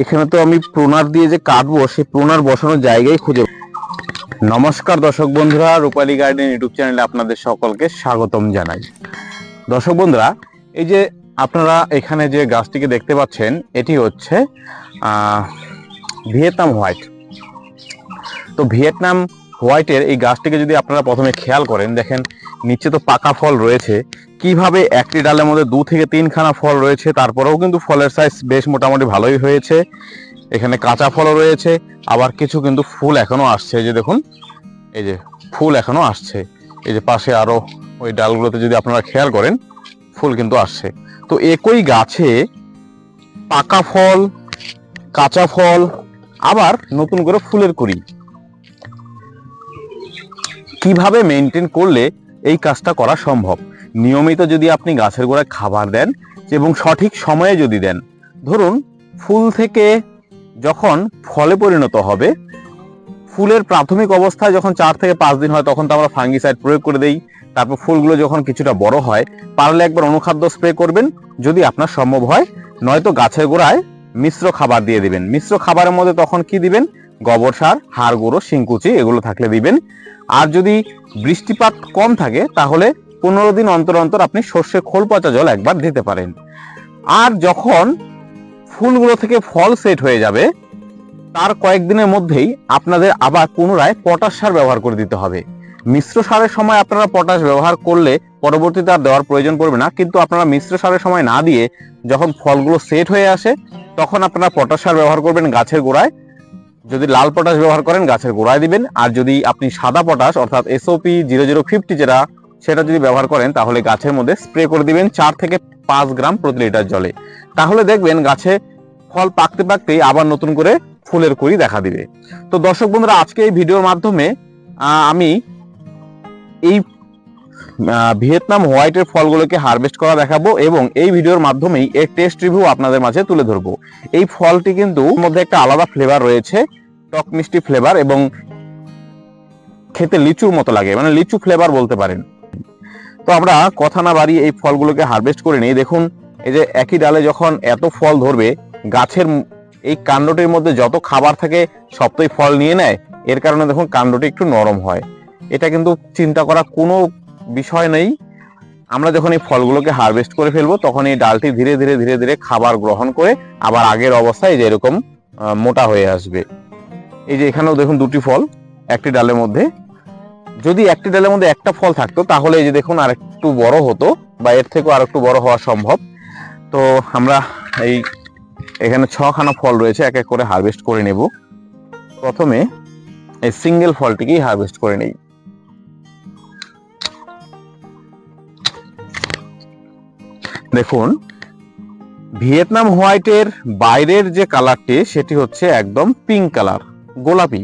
এখানে তো আমি প্রোনার দিয়ে যে কাটবো, সেই প্রোনার বসানোর জায়গায় খুঁজে নমস্কার দর্শক বন্ধুরা, রূপালী গার্ডেন ইউটিউব চ্যানেলে আপনাদের সকলকে স্বাগতম জানাই। দর্শক বন্ধুরা, এই যে আপনারা এখানে যে গাছটিকে দেখতে পাচ্ছেন, এটি হচ্ছে ভিয়েতনাম হোয়াইট। তো ভিয়েতনাম হোয়াইটের এই গাছটিকে যদি আপনারা প্রথমে খেয়াল করেন, দেখেন নিচে তো পাকা ফল রয়েছে। কীভাবে একটি ডালের মধ্যে দু থেকে তিনখানা ফল রয়েছে, তারপরেও কিন্তু ফলের সাইজ বেশ মোটামুটি ভালোই হয়েছে। এখানে কাঁচা ফলও রয়েছে, আবার কিছু কিন্তু ফুল এখনও আসছে। এই যে দেখুন, এই যে ফুল এখনও আসছে। এই যে পাশে আরও ওই ডালগুলোতে যদি আপনারা খেয়াল করেন, ফুল কিন্তু আসছে। তো একই গাছে পাকা ফল, কাঁচা ফল, আবার নতুন করে ফুলের কুড়ি। কীভাবে মেনটেন করলে এই কাজটা করা সম্ভব? নিয়মিত যদি আপনি গাছের গোড়ায় খাবার দেন এবং সঠিক সময়ে যদি দেন, ধরুন ফুল থেকে যখন ফলে পরিণত হবে, ফুলের প্রাথমিক অবস্থায় যখন চার থেকে পাঁচ দিন হয়, তখন তো আমরা ফাঙ্গিসাইড প্রয়োগ করে দেই। তারপর ফুলগুলো যখন কিছুটা বড় হয়, পারলে একবার অনুখাদ্য স্প্রে করবেন। যদি আপনার সম্ভব হয়, নয়তো গাছের গোড়ায় মিশ্র খাবার দিয়ে দিবেন। মিশ্র খাবারের মধ্যে তখন কি দিবেন? গোবর সার, হাড় গুঁড়ো, শিংকুচি এগুলো থাকলে দিবেন। আর যদি বৃষ্টিপাত কম থাকে, তাহলে পনেরো দিন অন্তর অন্তর আপনি সর্ষে খোল পচা জল একবার দিতে পারেন। আর যখন ফুলগুলো থেকে ফল সেট হয়ে যাবে, তার কয়েকদিনের মধ্যেই আপনাদের আবার পুনরায় পটাশ সার ব্যবহার করে দিতে হবে। মিশ্র সারের সময় আপনারা পটাশ ব্যবহার করলে পরবর্তীতে আর দেওয়ার প্রয়োজন পড়বে না, কিন্তু আপনারা মিশ্র সারের সময় না দিয়ে যখন ফলগুলো সেট হয়ে আসে, তখন আপনারা পটাশ সার ব্যবহার করবেন গাছের গোড়ায়। যদি লাল পটাশ ব্যবহার করেন, গাছের গোড়ায় দিবেন। আর যদি আপনি সাদা পটাশ, অর্থাৎ এসওপি জিরো জিরো ফিফটি যেটা, সেটা যদি ব্যবহার করেন, তাহলে গাছের মধ্যে স্প্রে করে দিবেন চার থেকে পাঁচ গ্রাম প্রতি লিটার জলে। তাহলে দেখবেন গাছে ফল পাকতে পাকতেই আবার নতুন করে ফুলের কুড়ি দেখা দিবে। তো দর্শক বন্ধুরা, আজকে এই ভিডিওর মাধ্যমে আমি এই ভিয়েতনাম হোয়াইটের ফলগুলোকে হারভেস্ট করা দেখাবো এবং এই ভিডিওর মাধ্যমেই এর টেস্ট রিভিউ আপনাদের মাঝে তুলে ধরবো। এই ফলটি কিন্তু মধ্যে একটা আলাদা ফ্লেভার রয়েছে, টক মিষ্টি ফ্লেভার এবং খেতে লিচুর মতো লাগে মানে লিচু ফ্লেভার বলতে পারেন। তো আমরা কথা না বাড়িয়ে এই ফলগুলোকে হারভেস্ট করে নিই। দেখুন, এই যে একই ডালে যখন এত ফল ধরবে, গাছের এই কাণ্ডটির মধ্যে যত খাবার থাকে সবটাই ফল নিয়ে নেয়। এর কারণে দেখুন, কাণ্ডটি একটু নরম হয়। এটা কিন্তু চিন্তা করা কোনো বিষয় নেই। আমরা যখন এই ফলগুলোকে হারভেস্ট করে ফেলব, তখন এই ডালটি ধীরে ধীরে ধীরে ধীরে খাবার গ্রহণ করে আবার আগের অবস্থায় যে এরকম মোটা হয়ে আসবে। এই যে এখানেও দেখুন দুটি ফল, একটি ডালের মধ্যে। যদি একটি ডালের মধ্যে একটা ফল থাকতো, তাহলে এই যে দেখুন আর একটু বড় হতো বা এর থেকেও আর একটু বড় হওয়া সম্ভব। তো আমরা এই এখানে ছখানা ফল রয়েছে, এক এক করে হারভেস্ট করে নেব। প্রথমে এই সিঙ্গেল ফলটিকেই হারভেস্ট করে নেই। দেখুন, ভিয়েতনাম হোয়াইটের বাইরের যে কালারটি, সেটি হচ্ছে একদম পিঙ্ক কালার, গোলাপি,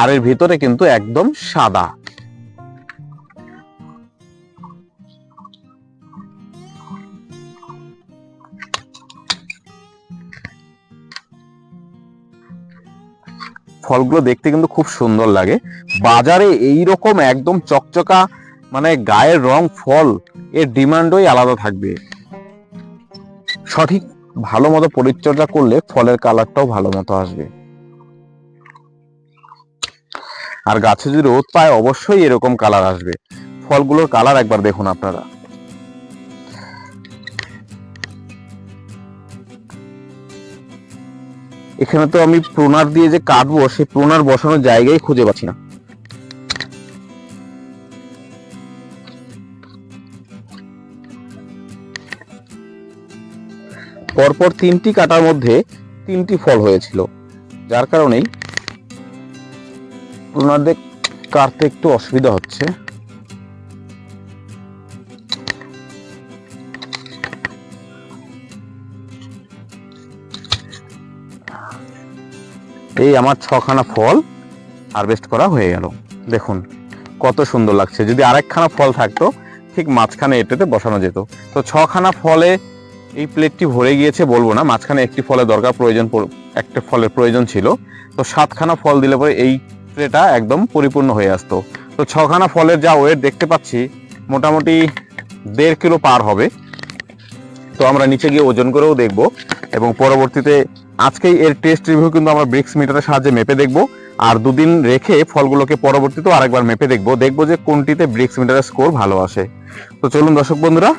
আর এর ভিতরে কিন্তু একদম সাদা। ফলগুলো দেখতে কিন্তু খুব সুন্দর লাগে। বাজারে এই রকম একদম চকচকা মানে গায়ের রং ফল, এর ডিমান্ডই আলাদা থাকবে। সঠিক ভালো মতো পরিচর্যা করলে ফলের কালারটাও ভালো মতো আসবে। আর গাছে যদি রোদ পায়, অবশ্যই এরকম কালার আসবে। ফলগুলোর কালার একবার দেখুন আপনারা। এখানে তো আমি প্রোনার দিয়ে যে কাটবো, সেই প্রোনার বসানোর জায়গায় খুঁজে পাচ্ছি না। পরপর তিনটি কাটার মধ্যে তিনটি ফল হয়েছিল, যার কারণেই ওনাদের কাটতে একটু অসুবিধা হচ্ছে। এই আমার ছখানা ফল হারভেস্ট করা হয়ে গেল। দেখুন, কত সুন্দর লাগছে। যদি আরেকখানা ফল থাকতো, ঠিক মাঝখানে এটাতে বসানো যেত। তো ছখানা ফলে এই প্লেটটি ভরে গিয়েছে বলব না, মাঝখানে একটি ফলের দরকার প্রয়োজন একটা ফলের প্রয়োজন ছিল। তো সাতখানা ফল দিলে পরে এই ট্রেটা একদম পরিপূর্ণ হয়ে আসতো। তো ছখানা ফলের যা ওয়েট দেখতে পাচ্ছি, মোটামুটি দেড় কিলো পার হবে। তো আমরা নিচে গিয়ে ওজন করেও দেখব এবং পরবর্তীতে আজকেই এর টেস্ট রিভিউ কিন্তু আমরা ব্রিক্স মিটারের সাহায্যে মেপে দেখব। আর দুদিন রেখে ফলগুলোকে পরবর্তীতেও আরেকবার মেপে দেখব। দেখব যে কোনটিতে ব্রিক্স মিটারের স্কোর ভালো আসে। তো চলুন দর্শক বন্ধুরা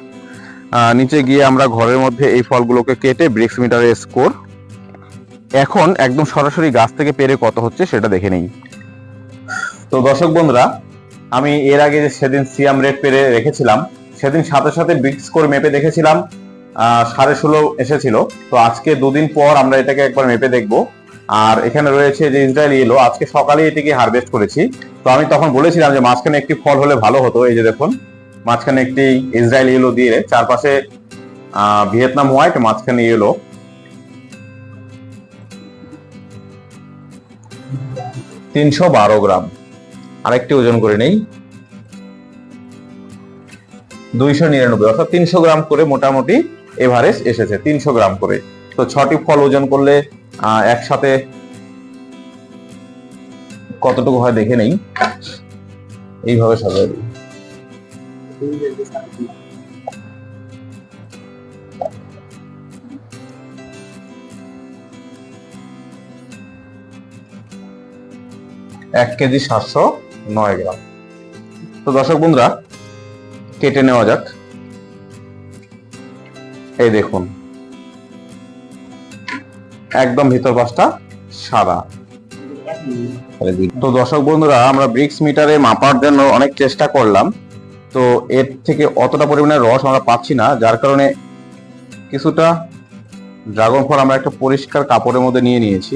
নিচে গিয়ে আমরা ঘরের মধ্যে এই ফলগুলোকে কেটে ব্রিক্স মিটারের স্কোর এখন একদম সরাসরি গাছ থেকে পেরে কত হচ্ছে সেটা দেখে নেই। তো দর্শক বন্ধুরা, আমি এর আগে যে সেদিন সিয়াম রেট পেরে রেখেছিলাম, সেদিন সাথে সাথে বিগ স্কোর মেপে দেখেছিলাম সাড়ে ষোলো এসেছিল। তো আজকে দুদিন পর আমরা এটাকে একবার মেপে দেখব। আর এখানে রয়েছে যে ইসরায়েল ইয়েলো আজকে সকালে এটিকে হারভেস্ট করেছি। তো আমি তখন বলেছিলাম যে মাঝখানে একটি ফল হলে ভালো হতো, এই যে দেখুন। মাঝখানে একটি ইসরায়েল ইয়েলো দিয়ে চারপাশে ভিয়েতনাম হোয়াইট, মাঝখানে ইয়েলো তিনশো বারো গ্রাম। আরেকটি ওজন করে নেই। দুইশো নিরানব্বই, অর্থাৎ তিনশো গ্রাম করে মোটামুটি এভারেজ এসেছে, তিনশো গ্রাম করে। তো ছটি ফল ওজন করলে একসাথে কতটুকু হয় দেখে নেই। এইভাবে সাজাই দিই। এক কেজি সাতশো নয় গ্রাম। তো দর্শক বন্ধুরা, কেটে নেওয়া যাক। এই দেখুন। একদম ভিতর পাশটা সাদা। তো দর্শক বন্ধুরা, আমরা ব্রিক্স মিটারে মাপার জন্য অনেক চেষ্টা করলাম। তো এর থেকে অতটা পরিমাণে রস আমরা পাচ্ছি না, যার কারণে কিছুটা ড্রাগন ফল আমরা একটা পরিষ্কার কাপড়ের মধ্যে নিয়ে নিয়েছি।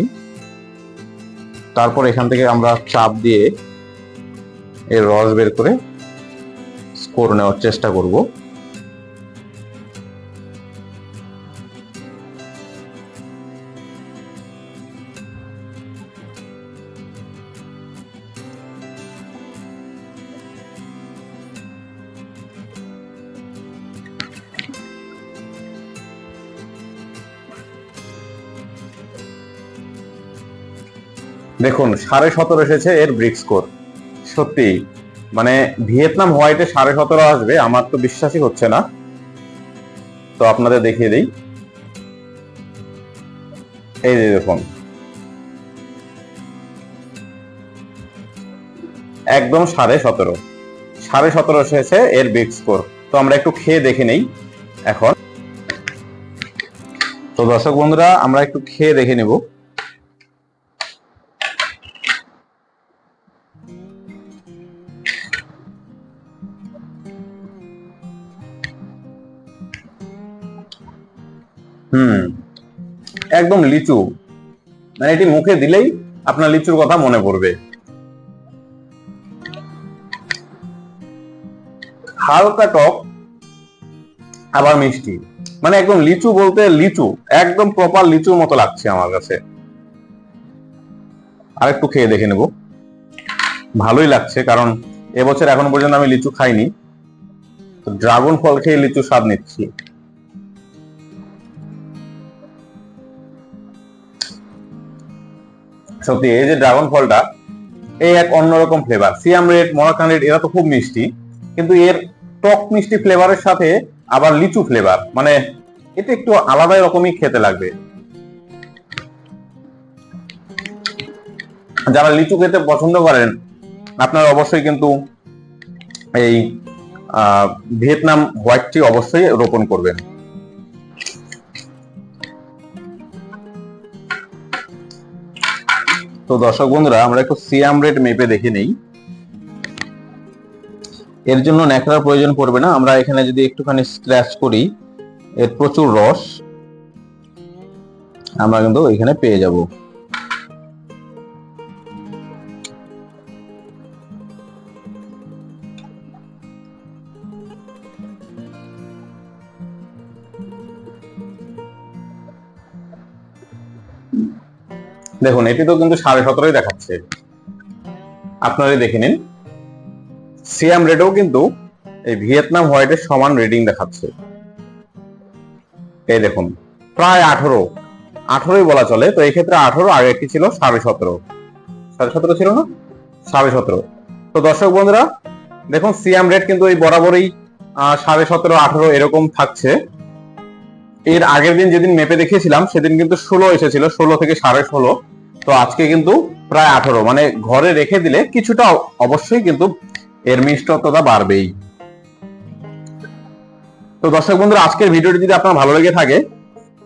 তারপর এখান থেকে আমরা চাপ দিয়ে এর রস বের করে স্কোর নেওয়ার চেষ্টা করব। দেখুন, সাড়ে সতেরো এসেছে এর ব্রিক স্কোর সত্যি মানে ভিয়েতনাম হোয়াইটে সাড়ে সতেরো আসবে, আমার তো বিশ্বাসই হচ্ছে না। তো আপনাদের দেখিয়ে দিই। এই যে দেখুন। একদম সাড়ে সতেরো। সাড়ে সতেরো এসেছে এর বিগ স্কোর তো আমরা একটু খেয়ে দেখে নেই এখন। তো দর্শক বন্ধুরা, আমরা একটু খেয়ে দেখে নেব। হুম। একদম লিচু। মানে এটি মুখে দিলেই আপনার লিচুর কথা মনে পড়বে। হালকা টক, আবার মিষ্টি। মানে একদম লিচু বলতে লিচু, একদম প্রপার লিচুর মতো লাগছে আমার কাছে। আর একটু খেয়ে দেখে নেব। ভালোই লাগছে, কারণ এবছর এখন পর্যন্ত আমি লিচু খাইনি। ড্রাগন ফল খেয়ে লিচু স্বাদ নিচ্ছি। সত্যি, এই যে ড্রাগন ফলটা, এই এক অন্যরকম flavour Siam red Moroccan red এরা তো খুব মিষ্টি, কিন্তু এর টক মিষ্টি ফ্লেভারের সাথে আবার লিচু ফ্লেভার মানে এটা একটু আলাদা রকমই খেতে লাগবে। যারা লিচু খেতে পছন্দ করেন, আপনারা অবশ্যই কিন্তু এই ভিয়েতনাম হোয়াইটটি অবশ্যই রোপণ করবেন। তো দর্শক বন্ধুরা, আমরা একটু সিয়াম রেট মেপে দেখে নেই। এর জন্য ন্যাকড়ার প্রয়োজন পড়বে না। আমরা এখানে যদি একটুখানি স্ক্র্যাচ করি, এর প্রচুর রস, আমরা কিন্তু এখানে পেয়ে যাব। দেখুন, এটি তো কিন্তু সাড়ে সতেরোই দেখাচ্ছে। আপনারাই দেখে নিন। সিয়াম রেডেও কিন্তু এই ভিয়েতনাম হোয়াইটের সমান রিডিং দেখাচ্ছে। এই দেখুন, প্রায় আঠারো। আঠারোই বলা চলে, তো এই ক্ষেত্রে আঠারো আগে একটি ছিল সাড়ে সতেরো। সাড়ে সতেরো ছিল না? সাড়ে সতেরো। তো দর্শক বন্ধুরা, দেখুন, সিয়াম রেট কিন্তু এই বরাবরই সাড়ে সতেরো, আঠারো এরকম থাকছে। এর আগের দিন যেদিন মেপে দেখিয়েছিলাম, সেদিন কিন্তু ষোলো এসেছিল, ষোলো থেকে সাড়ে ষোলো। তো আজকে কিন্তু প্রায় আঠারো মানে ঘরে রেখে দিলে কিছুটা অবশ্যই কিন্তু এর মিষ্টতা বাড়বেই। তো দর্শক বন্ধুরা, আজকের ভিডিওটি যদি আপনার ভালো লেগে থাকে,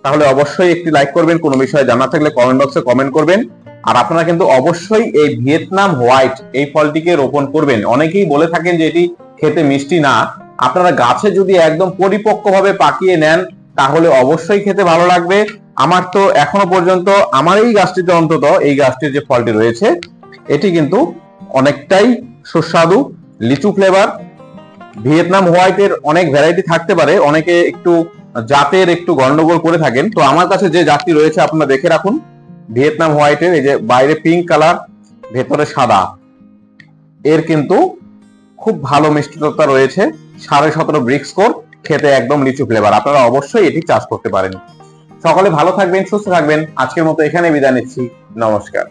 তাহলে অবশ্যই একটি লাইক করবেন, কোনো বিষয়ে জানা থাকলে কমেন্ট বক্সে কমেন্ট করবেন। আর আপনারা কিন্তু অবশ্যই এই ভিয়েতনাম হোয়াইট, এই ফলটিকে রোপণ করবেন। অনেকেই বলে থাকেন যে এটি খেতে মিষ্টি না। আপনারা গাছে যদি একদম পরিপক্কভাবে পাকিয়ে নেন, তাহলে অবশ্যই খেতে ভালো লাগবে। আমার তো এখনও পর্যন্ত আমার এই গাছটিতে অন্তত এই গাছটির যে ফলটি রয়েছে, এটি কিন্তু অনেকটাই সুস্বাদু, লিচু ফ্লেভার ভিয়েতনাম হোয়াইটের অনেক ভ্যারাইটি থাকতে পারে, অনেকে একটু জাতের একটু গন্ডগোল করে থাকেন। তো আমার কাছে যে জাতটি রয়েছে আপনারা দেখে রাখুন, ভিয়েতনাম হোয়াইটের এই যে বাইরে পিঙ্ক কালার ভেতরে সাদা। এর কিন্তু খুব ভালো মিষ্টতা রয়েছে, সাড়ে সতেরো ব্রিক্স কোর খেতে একদম লিচু ফ্লেভার আপনারা অবশ্যই এটি চাষ করতে পারেন। সকলে ভালো থাকবেন সুস্থ থাকবেন। আজকের মতো এখানে বিদায় নিচ্ছি। নমস্কার।